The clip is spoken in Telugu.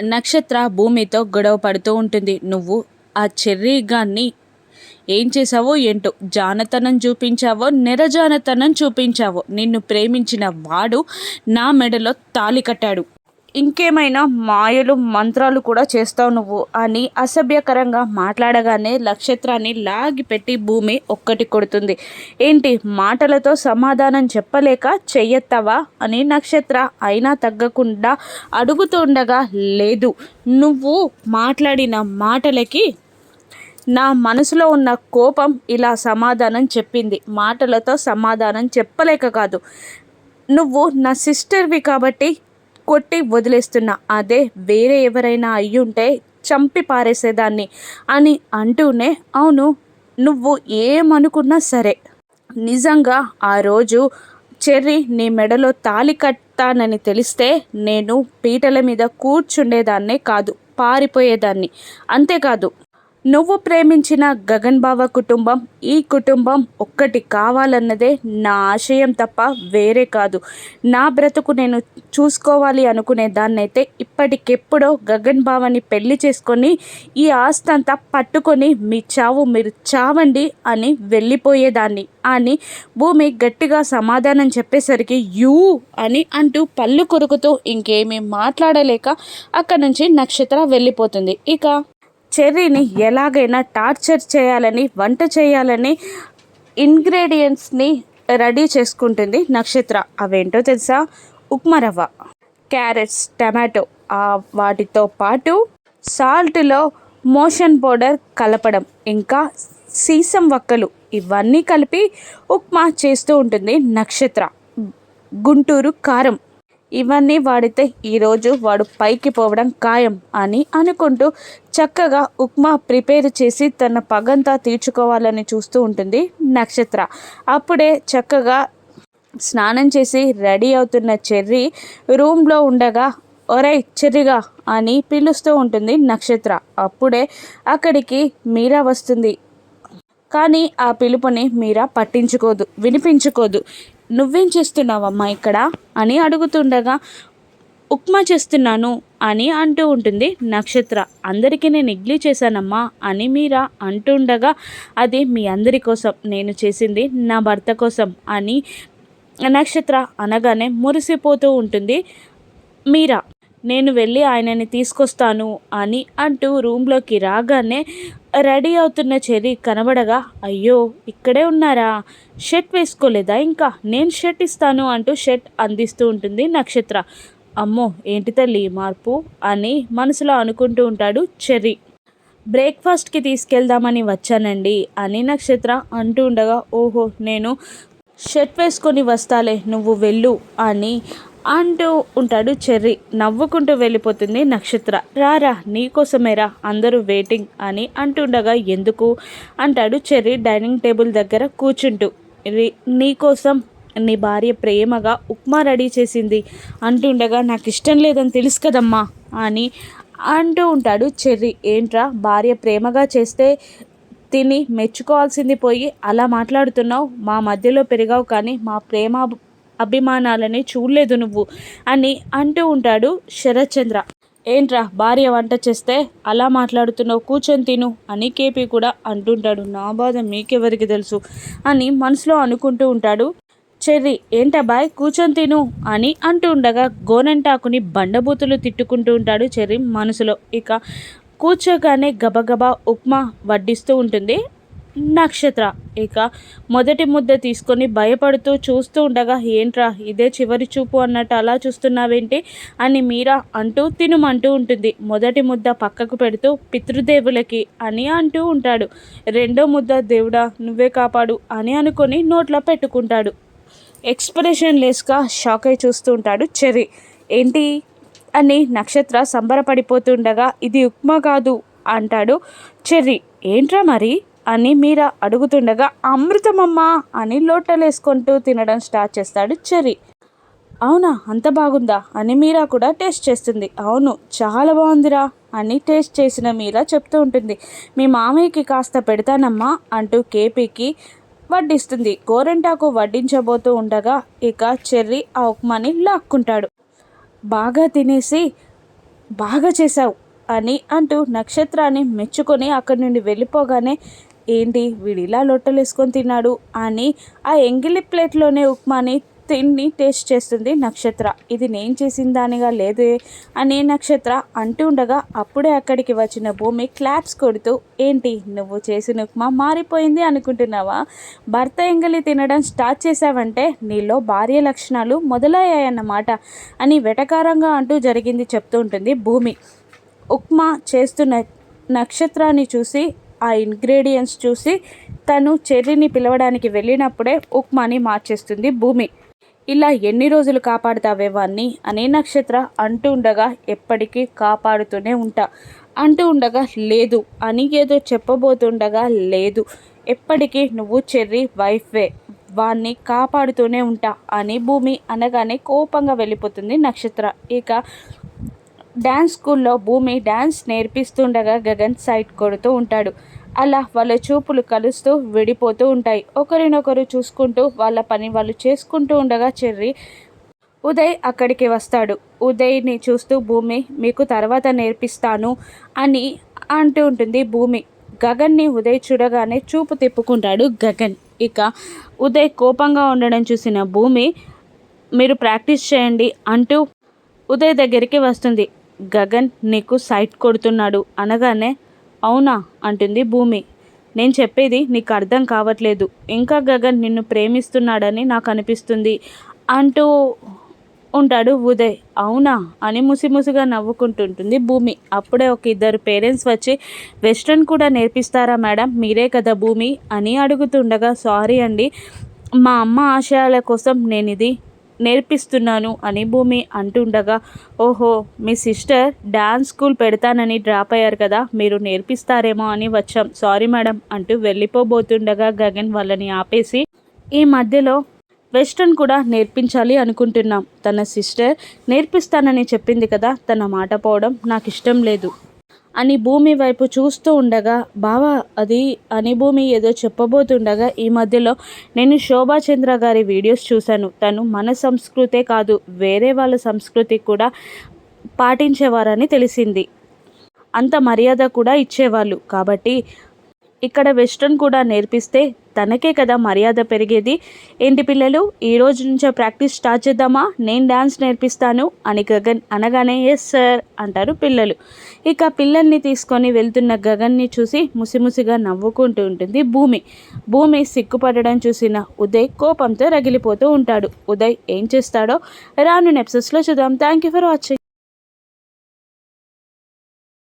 నక్షత్ర భూమితో గొడవ పడుతూ ఉంటుంది. నువ్వు ఆ చెర్రీ గాన్ని ఏం చేసావో ఏంటో జానతనం చూపించావో నిరజానతనం చూపించావో నిన్ను ప్రేమించిన వాడు నా మెడలో తాలి కట్టాడు. ఇంకేమైనా మాయలు మంత్రాలు కూడా చేస్తావు నువ్వు అని అసభ్యకరంగా మాట్లాడగానే నక్షత్రాన్ని లాగిపెట్టి భూమి ఒక్కటి కొడుతుంది. ఏంటి మాటలతో సమాధానం చెప్పలేక చెయ్యత్తవా అని నక్షత్ర అయినా తగ్గకుండా అడుగుతుండగా లేదు నువ్వు మాట్లాడిన మాటలకి నా మనసులో ఉన్న కోపం ఇలా సమాధానం చెప్పింది. మాటలతో సమాధానం చెప్పలేక కాదు. నువ్వు నా సిస్టర్వి కాబట్టి కొట్టి వదిలేస్తున్న అదే వేరే ఎవరైనా అయ్యుంటే చంపి పారేసేదాన్ని అని అంటూనే అవును నువ్వు ఏమనుకున్నా సరే. నిజంగా ఆ రోజు చెర్రీ నీ మెడలో తాలి కట్టానని తెలిస్తే నేను పీటల మీద కూర్చుండేదాన్నే కాదు పారిపోయేదాన్ని. అంతేకాదు నువ్వు ప్రేమించిన గగన్ బావ కుటుంబం ఈ కుటుంబం ఒక్కటి కావాలన్నదే నా ఆశయం తప్ప వేరే కాదు. నా బ్రతుకు నేను చూసుకోవాలి అనుకునే దాన్నైతే ఇప్పటికెప్పుడో గగన్ బావని పెళ్ళి చేసుకొని ఈ ఆస్తంతా పట్టుకొని మీ చావు మీరు చావండి అని వెళ్ళిపోయేదాన్ని. అని భూమి గట్టిగా సమాధానం చెప్పేసరికి యూ అని అంటూ పళ్ళు కొరుకుతూ ఇంకేమీ మాట్లాడలేక అక్కడి నుంచి నక్షత్ర వెళ్ళిపోతుంది. ఇక చెర్రీని ఎలాగైనా టార్చర్ చేయాలని వంట చేయాలని ఇంగ్రీడియంట్స్ని రెడీ చేసుకుంటుంది నక్షత్ర. అవేంటో తెలుసా? ఉప్మా రవ్వ క్యారెట్స్ టమాటో వాటితో పాటు సాల్ట్లో మోషన్ పౌడర్ కలపడం ఇంకా సీసం వక్కలు ఇవన్నీ కలిపి ఉప్మా చేస్తూ ఉంటుంది నక్షత్ర. గుంటూరు కారం ఇవన్నీ వాడితే ఈరోజు వాడు పైకి పోవడం ఖాయం అని అనుకుంటూ చక్కగా ఉప్మా ప్రిపేర్ చేసి తన పగంతా తీర్చుకోవాలని చూస్తూ ఉంటుంది నక్షత్ర. అప్పుడే చక్కగా స్నానం చేసి రెడీ అవుతున్న చెర్రీ రూమ్లో ఉండగా ఒరై చెర్రిగా అని పిలుస్తూ ఉంటుంది నక్షత్ర. అప్పుడే అక్కడికి మీరా వస్తుంది. కానీ ఆ పిలుపుని మీరా పట్టించుకోదు వినిపించుకోదు. నువ్వేం చేస్తున్నావమ్మా ఇక్కడ? అని అడుగుతుండగా ఉప్మా చేస్తున్నాను అని అంటూ ఉంటుంది నక్షత్ర. అందరికీ నేను ఇడ్లీ చేశానమ్మా అని మీరా అంటుండగా అది మీ అందరి కోసం నేను చేసింది నా భర్త కోసం అని నక్షత్ర అనగానే మురిసిపోతూ ఉంటుంది మీరా. నేను వెళ్ళి ఆయనని తీసుకొస్తాను అని అంటూ రూమ్లోకి రాగానే రెడీ అవుతున్న చెర్రీ కనబడగా అయ్యో ఇక్కడే ఉన్నారా? షర్ట్ వేసుకోలేదా ఇంకా? నేను షర్ట్ ఇస్తాను అంటూ షర్ట్ అందిస్తూ ఉంటుంది నక్షత్ర. అమ్మో ఏంటి తల్లి మార్పు? అని మనసులో అనుకుంటూ ఉంటాడు చెర్రీ. బ్రేక్ఫాస్ట్కి తీసుకెళ్దామని వచ్చానండి అని నక్షత్ర అంటూ ఉండగా ఓహో నేను షర్ట్ వేసుకొని వస్తాలే నువ్వు వెళ్ళు అని అంటూ ఉంటాడు చెర్రీ. నవ్వుకుంటూ వెళ్ళిపోతుంది నక్షత్ర. రారా నీకోసమేరా అందరూ వెయిటింగ్ అని అంటుండగా ఎందుకు? అంటాడు చెర్రీ డైనింగ్ టేబుల్ దగ్గర కూర్చుంటూ. నీకోసం నీ భార్య ప్రేమగా ఉప్మా రెడీ చేసింది అంటుండగా నాకు ఇష్టం లేదని తెలుసు కదమ్మా అని అంటూ ఉంటాడు చెర్రీ. ఏంట్రా భార్య ప్రేమగా చేస్తే తిని మెచ్చుకోవాల్సింది పోయి అలా మాట్లాడుతున్నావు? మా మధ్యలో పెరిగావు కానీ మా ప్రేమ అభిమానాలని చూడలేదు నువ్వు అని అంటూ ఉంటాడు శరత్చంద్ర. ఏంట్రా భార్య వంట చేస్తే అలా మాట్లాడుతున్నావు? కూర్చొని తిను అని కేపీ కూడా అంటుంటాడు. నా బాధ మీకెవరికి తెలుసు అని మనసులో అనుకుంటూ ఉంటాడు. Cherry boy? కూర్చొని తిను అని అంటూ ఉండగా గోనంటాకుని బండబూతులు తిట్టుకుంటూ ఉంటాడు చెర్రీ మనసులో. ఇక కూర్చోగానే గబగబా ఉప్మా వడ్డిస్తూ ఉంటుంది. నక్షత్ర. ఇక మొదటి ముద్ద తీసుకొని భయపడుతూ చూస్తూ ఉండగా ఏంట్రా ఇదే చివరి చూపు అన్నట్టు అలా చూస్తున్నావేంటి? అని మీరా అంటూ తినుమంటూ ఉంటుంది. మొదటి ముద్ద పక్కకు పెడుతూ పితృదేవులకి అని అంటూ ఉంటాడు. రెండో ముద్ద దేవుడా నువ్వే కాపాడు అని అనుకొని నోట్లో పెట్టుకుంటాడు. ఎక్స్ప్రెషన్ లెస్గా షాక్ అయి చూస్తూ ఉంటాడు చెర్రీ. ఏంటి? అని నక్షత్ర సంబరపడిపోతుండగా ఇది ఉప్మా కాదు అంటాడు చెర్రీ. ఏంట్రా మరి? అని మీరా అడుగుతుండగా అమృతమమ్మా అని లోటలేసుకుంటూ తినడం స్టార్ట్ చేస్తాడు చెర్రీ. అవునా అంత బాగుందా? అని మీరా కూడా టేస్ట్ చేస్తుంది. అవును చాలా బాగుందిరా అని టేస్ట్ చేసిన మీరా చెప్తూ ఉంటుంది. మీ మామయ్యకి కాస్త పెడతానమ్మా అంటూ కేపీకి వడ్డిస్తుంది. గోరెంటాకు వడ్డించబోతూ ఉండగా ఇక చెర్రీ ఆ ఉప్మాని లాక్కుంటాడు. బాగా తినేసి బాగా చేశావు అని అంటూ నక్షత్రాన్ని మెచ్చుకొని అక్కడి నుండి వెళ్ళిపోగానే ఏంటి వీడు ఇలా లొట్టలేసుకొని తిన్నాడు అని ఆ ఎంగిలి ప్లేట్లోనే ఉప్మాని తిని టేస్ట్ చేస్తుంది నక్షత్ర. ఇది నేను చేసిన దానిగా లేదే అని నక్షత్ర అంటూ ఉండగా అప్పుడే అక్కడికి వచ్చిన భూమి క్లాప్స్ కొడుతూ ఏంటి నువ్వు చేసిన ఉప్మా మారిపోయింది అనుకుంటున్నావా? భర్త ఎంగిలి తినడం స్టార్ట్ చేసావంటే నీలో భార్య లక్షణాలు మొదలయ్యాయన్నమాట అని వెటకారంగా అంటూ జరిగింది చెప్తూ ఉంటుంది భూమి. ఉప్మా చేస్తున్న నక్షత్రాన్ని చూసి ఆ ఇంగ్రీడియంట్స్ చూసి తను చెర్రీని పిలవడానికి వెళ్ళినప్పుడే ఉప్మాని మార్చేస్తుంది భూమి. ఇలా ఎన్ని రోజులు కాపాడుతావే వాన్ని అనే నక్షత్ర అంటూ ఉండగా ఎప్పటికీ కాపాడుతూనే ఉంటా. అంటూ ఉండగా లేదు అని ఏదో చెప్పబోతుండగా లేదు ఎప్పటికీ నువ్వు చెర్రీ వైఫ్వే వాన్ని కాపాడుతూనే ఉంటా అని భూమి అనగానే కోపంగా వెళ్ళిపోతుంది నక్షత్ర. ఇక డ్యాన్స్ స్కూల్లో భూమి డ్యాన్స్ నేర్పిస్తుండగా గగన్ సైట్ కొడుతూ ఉంటాడు. అలా వాళ్ళ చూపులు కలుస్తూ విడిపోతూ ఉంటాయి. ఒకరినొకరు చూసుకుంటూ వాళ్ళ పని వాళ్ళు చేసుకుంటూ ఉండగా చెర్రి ఉదయ్ అక్కడికి వస్తాడు. ఉదయ్ని చూస్తూ భూమి మీకు తర్వాత నేర్పిస్తాను అని అంటూ ఉంటుంది భూమి. గగన్ని ఉదయ్ చూడగానే చూపు తిప్పుకుంటాడు గగన్. ఇక ఉదయ్ కోపంగా ఉండడం చూసిన భూమి మీరు ప్రాక్టీస్ చేయండి అంటూ ఉదయ్ దగ్గరికి వస్తుంది. గగన్ నీకు సైట్ కొడుతున్నాడు. అనగానే అవునా? అంటుంది భూమి. నేను చెప్పేది నీకు అర్థం కావట్లేదు. ఇంకా గగన్ నిన్ను ప్రేమిస్తున్నాడని నాకు అనిపిస్తుంది అంటూ ఉంటాడు ఉదయ్. అవునా? అని ముసిముసిగా నవ్వుకుంటుంటుంది భూమి. అప్పుడే ఒక ఇద్దరు పేరెంట్స్ వచ్చి వెస్ట్రన్ కూడా నేర్పిస్తారా మేడం? మీరే కదా భూమి? అని అడుగుతుండగా సారీ అండి. మా అమ్మ ఆశయాల కోసం నేను ఇది నేర్పిస్తున్నాను అని భూమి అంటుండగా ఓహో మీ సిస్టర్ డ్యాన్స్ స్కూల్ పెడతానని డ్రాప్ అయ్యారు కదా మీరు నేర్పిస్తారేమో అని వచ్చాం. సారీ మేడం అంటూ వెళ్ళిపోబోతుండగా గగన్ వాళ్ళని ఆపేసి ఈ మధ్యలో వెస్ట్రన్ కూడా నేర్పించాలి అనుకుంటున్నాం. తన సిస్టర్ నేర్పిస్తానని చెప్పింది కదా తన మాట పోవడం నాకు ఇష్టం లేదు. అని భూమి వైపు చూస్తూ ఉండగా బావా అది అని భూమి ఏదో చెప్పబోతుండగా ఈ మధ్యలో నేను శోభాచంద్ర గారి వీడియోస్ చూశాను. తను మన సంస్కృతే కాదు వేరే వాళ్ళ సంస్కృతి కూడా పాటించేవారని తెలిసింది. అంత మర్యాద కూడా ఇచ్చేవాళ్ళు. కాబట్టి ఇక్కడ వెస్ట్రన్ కూడా నేర్పిస్తే తనకే కదా మర్యాద పెరిగేది. ఏంటి పిల్లలు? ఈ రోజు నుంచే ప్రాక్టీస్ స్టార్ట్ చేద్దామా? నేను డ్యాన్స్ నేర్పిస్తాను అని గగన్ అనగానే ఎస్ సార్ అంటారు పిల్లలు. ఇక పిల్లల్ని తీసుకొని వెళ్తున్న గగన్ని చూసి ముసిముసిగా నవ్వుకుంటూ ఉంటుంది భూమి. భూమి సిగ్గుపడడం చూసిన ఉదయ్ కోపంతో రగిలిపోతూ ఉంటాడు. ఉదయ్ ఏం చేస్తాడో? రాను నెప్సెస్లో చూద్దాం. Thank you for watching.